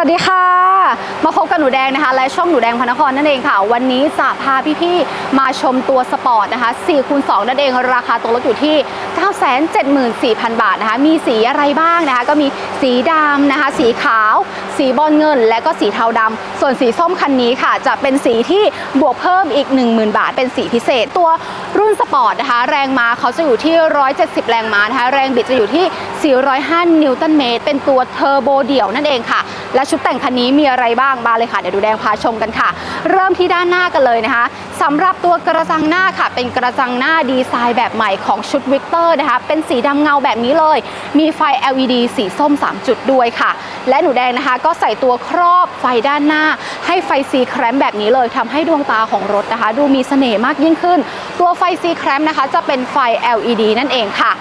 วัสดีค่ะ มาพบกับหนูแดงนะคะ และช่องหนูแดงพนครนั่นเองค่ะ วันนี้จะพาพี่ๆมาชมตัวสปอร์ตนะคะ4คูณ2นั่นเองราคาตัวรถอยู่ที่ 974,000 บาทนะคะ มีสีอะไรบ้างนะคะ ก็มีสีดำนะคะ สีขาว สีบอลเงิน และก็สีเทาดำส่วนสีส้มคันนี้ค่ะ จะเป็นสีที่บวกเพิ่มอีก 10,000 บาท เป็นสีพิเศษตัวรุ่นสปอร์ตนะคะ แรงม้าเขาจะอยู่ที่ 170 แรงม้านะคะ แรงบิดจะอยู่ที่ 405 นิวตันเมตรเป็นตัวเทอร์โบเดี่ยวนั่นเองค่ะ และชุดแต่งคันนี้มีอะไรบ้างมาเลยค่ะเดี๋ยวดูแดงพาชมกันค่ะ เริ่มที่ด้านหน้ากันเลยนะคะสำหรับตัวกระจังหน้าค่ะ เป็นกระจังหน้าดีไซน์แบบใหม่ของชุดวิกเตอร์นะคะเป็นสีดำเงาแบบนี้เลย มีไฟ LED สีส้ม 3 จุดด้วยค่ะ และหนูแดงนะคะก็ใส่ตัวครอบไฟด้านหน้า ให้ไฟซีแครมแบบนี้เลยทำให้ดวงตาของรถนะคะ ดูมีเสน่ห์มากยิ่งขึ้น ตัวไฟซีแครมนะคะ จะเป็นไฟ LED นั่นเองค่ะ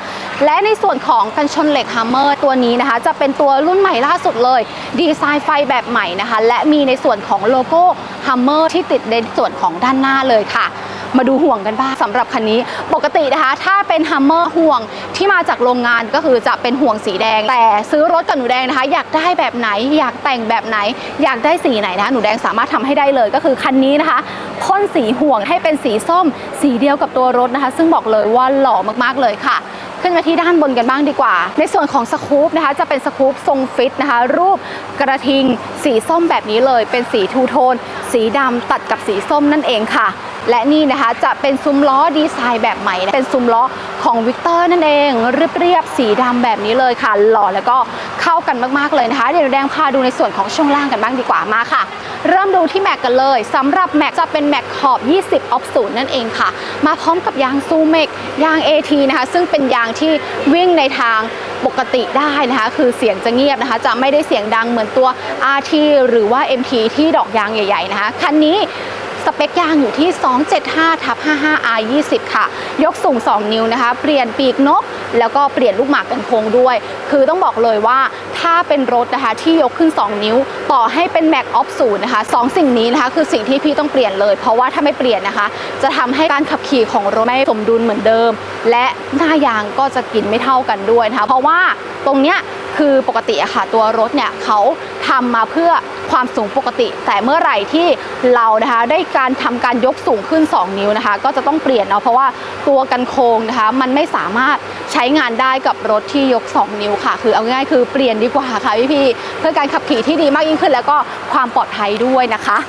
และในส่วนของกันชนเหล็กฮัมเมอร์ตัวนี้นะคะ จะเป็นตัวรุ่นใหม่ล่าสุดเลย ดีไซน์ไฟแบบใหม่นะคะ และมีในส่วนของโลโก้ฮัมเมอร์ที่ติดในส่วนของด้านหน้าเลยค่ะมาดูห่วงกันบ้างสำหรับคันนี้ ปกตินะคะ ถ้าเป็นฮัมเมอร์ห่วงที่มาจากโรงงานก็คือจะเป็นห่วงสีแดง แต่ซื้อรถกับหนูแดงนะคะ อยากได้แบบไหน อยากแต่งแบบไหน อยากได้สีไหนนะคะหนูแดงสามารถทำให้ได้เลยก็คือคันนี้นะคะพ่นสีห่วงให้เป็นสีส้ม สีเดียวกับตัวรถนะคะ ซึ่งบอกเลยว่าหล่อมากๆเลยค่ะ ขึ้นมาที่ด้านบนกันบ้างดีกว่า ในส่วนของสกู๊ปนะคะจะเป็นสกู๊ปทรงฟิตนะคะ รูปกระทิง สีส้มแบบนี้เลย เป็นสีทูโทน สีดำตัดกับสีส้มนั่นเองค่ะ และนี่นะคะจะเป็นซุ้มล้อดีไซน์แบบใหม่ เป็นซุ้มล้อของวิกเตอร์นั่นเองเรียบๆสีดำแบบนี้เลยค่ะ หล่อแล้วก็เข้ากันมากๆเลยนะคะ เดี๋ยวแดงพาดูในส่วนของช่วงล่างกันบ้างดีกว่ามาค่ะ เริ่มดูที่แม็กกันเลยสำหรับแม็กจะเป็นแม็กขอบ 20ออฟศูนย์นั่นเองค่ะ มาพร้อมกับยางซูเมกยาง AT นะคะ ซึ่งเป็นยางที่วิ่งในทางปกติได้นะคะ คือเสียงจะเงียบนะคะ จะไม่ได้เสียงดังเหมือนตัว RT หรือว่า MT ที่ดอกยางใหญ่ ๆ นะคะ คันนี้ เปคยางอยู่ที่ 275ทับ 55 R 20 ค่ะ ยกสูง 2 นิ้วนะคะ เปลี่ยนปีกนก แล้วก็เปลี่ยนลูกหมากกันโค้งด้วย คือต้องบอกเลยว่าถ้าเป็นรถนะคะที่ยกขึ้น 2 นิ้ว ต่อให้เป็นแม็กออฟศูนนะคะสสิ่งนี้นะคะคือสิ่งที่พี่ต้องเปลี่ยนเลย เพราะว่าถ้าไม่เปลี่ยนนะคะ จะทำให้การขับขี่ของรถไม่สมดุลเหมือนเดิม และหน้ายางก็จะกินไม่เท่ากันด้วยนะคะเพราะว่าตรงเนี้ย คือปกติอะค่ะตัวรถเนี่ยเขาทำมาเพื่อความสูงปกติ แต่เมื่อไหร่ที่เรานะคะได้การทำการยกสูงขึ้น 2 นิ้วนะคะ ก็จะต้องเปลี่ยนเนาะเพราะว่าตัวกันโค้งนะคะ มันไม่สามารถใช้งานได้กับรถที่ยก 2 นิ้วค่ะ คือเอาง่ายคือเปลี่ยนดีกว่าค่ะพี่ๆเพื่อการขับขี่ที่ดีมากยิ่งขึ้น แล้วก็ความปลอดภัยด้วยนะคะ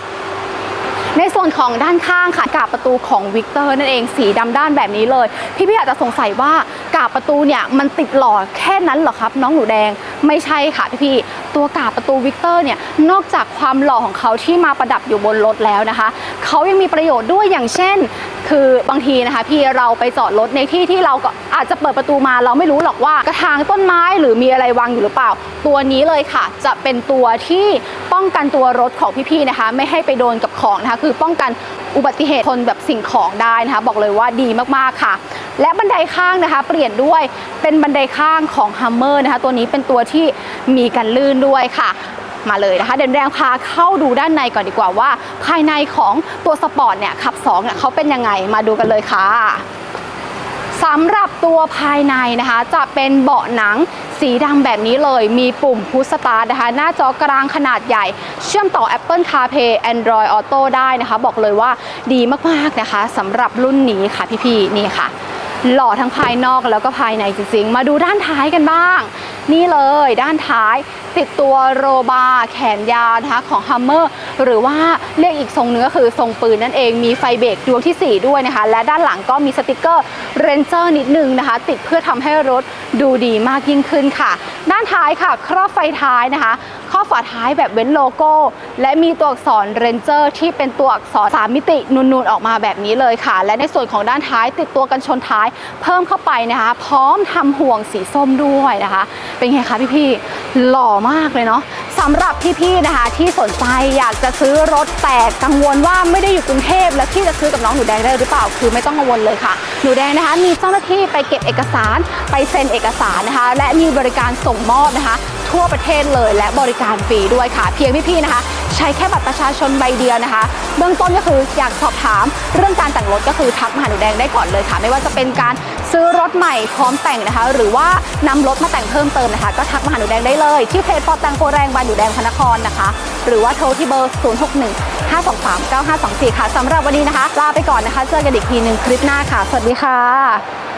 ในส่วนของด้านข้างค่ะกาบประตูของวิกเตอร์นั่นเองสีดำด้านแบบนี้เลย พี่ๆอาจจะสงสัยว่า กาบประตูเนี่ยมันติดหล่อแค่นั้นเหรอครับ น้องหนูแดงไม่ใช่ค่ะพี่ๆตัวกาบประตูวิกเตอร์เนี่ยนอกจากความหล่อของเขาที่มาประดับอยู่บนรถแล้วนะคะเขายังมีประโยชน์ด้วยอย่างเช่น คือบางทีนะคะพี่เราไปจอดรถในที่ที่เราก็อาจจะเปิดประตูมาเราไม่รู้หรอกว่ากระถางต้นไม้หรือมีอะไรวางอยู่หรือเปล่า ตัวนี้เลยค่ะ จะเป็นตัวที่ป้องกันตัวรถของพี่ๆนะคะ ไม่ให้ไปโดนกับของนะคะคือป้องกันอุบัติเหตุชนแบบสิ่งของได้นะคะ บอกเลยว่าดีมากๆค่ะ และบันไดข้างนะคะ เปลี่ยนด้วยเป็นบันไดข้างของ Hummer นะคะ ตัวนี้เป็นตัวที่มีกันลื่นด้วยค่ะมาเลยนะคะเดี๋ยวแรงพาเข้าดูด้านในก่อนดีกว่าว่า ภายในของตัวสปอร์ตเนี่ยขับ2เนี่ยเขาเป็นยังไงมาดูกันเลยค่ะสำหรับตัวภายในนะคะ จะเป็นเบาะหนังสีดำแบบนี้เลยมีปุ่มพุชสตาร์ทนะคะ หน้าจอกลางขนาดใหญ่ เชื่อมต่อ Apple CarPlay Android Auto ได้นะคะ บอกเลยว่าดีมากๆนะคะสำหรับรุ่นนี้ค่ะพี่ๆนี่ค่ะ หล่อทั้งภายนอกแล้วก็ภายในจริงๆ มาดูด้านท้ายกันบ้าง นี่เลยด้านท้าย ติดตัวโรบาแขนยาวนะคะของ Hummer หรือว่าเรียกอีกทรงเนื้อคือทรงปืนนั่นเองมีไฟเบรกดวงทีสี่ 4 ด้วยนะคะ และด้านหลังก็มีสติกเกอร์เรนเจอร์นิดนึงนะคะ ติดเพื่อทำให้รถดูดีมากยิ่งขึ้นค่ะ ด้านท้ายค่ะ ครอบไฟท้ายนะคะข้อฝาท้ายแบบเว้นโลโก้ และมีตัวอักษรเรนเจอร์ที่เป็นตัวอักษรสามมิตินูนๆออกมาแบบนี้เลยค่ะ และในส่วนของด้านท้ายติดตัวกันชนท้าย เพิ่มเข้าไปนะคะ พร้อมทำห่วงสีส้มด้วยนะคะ เป็นไงคะพี่ๆหล่อมากเลยเนาะสำหรับพี่ๆนะคะ ที่สนใจอยากจะซื้อรถแต่กังวลว่าไม่ได้อยู่กรุงเทพและที่จะซื้อกับน้องหนูแดงได้หรือเปล่าคือไม่ต้องกังวลเลยค่ะ หนูแดงนะคะมีเจ้าหน้าที่ไปเก็บเอกสาร ไปเซ็นเอกสารนะคะ และมีบริการส่งมอบนะคะ ทั่วประเทศเลย และบริการฟรีด้วยค่ะ เพียงพี่ๆนะคะ ใช้แค่บัตรประชาชนใบเดียวนะคะ เบื้องต้นก็คืออยากสอบถามเรื่องการแต่งรถก็คือทักมาหาหนูแดงได้ก่อนเลยค่ะ ไม่ว่าจะเป็นการซื้อรถใหม่พร้อมแต่งนะคะ หรือว่านำรถมาแต่งเพิ่มเติมนะคะ ก็ทักมาหาหนูแดงได้เลย ที่เพจปอแต่งโปรแรงบายหนูแดงพระนครนะคะ หรือว่าโทรที่เบอร์ 061 523 9524 ค่ะสำหรับวันนี้นะคะลาไปก่อนนะคะ เจอกันอีกทีหนึ่งคลิปหน้าค่ะ สวัสดีค่ะ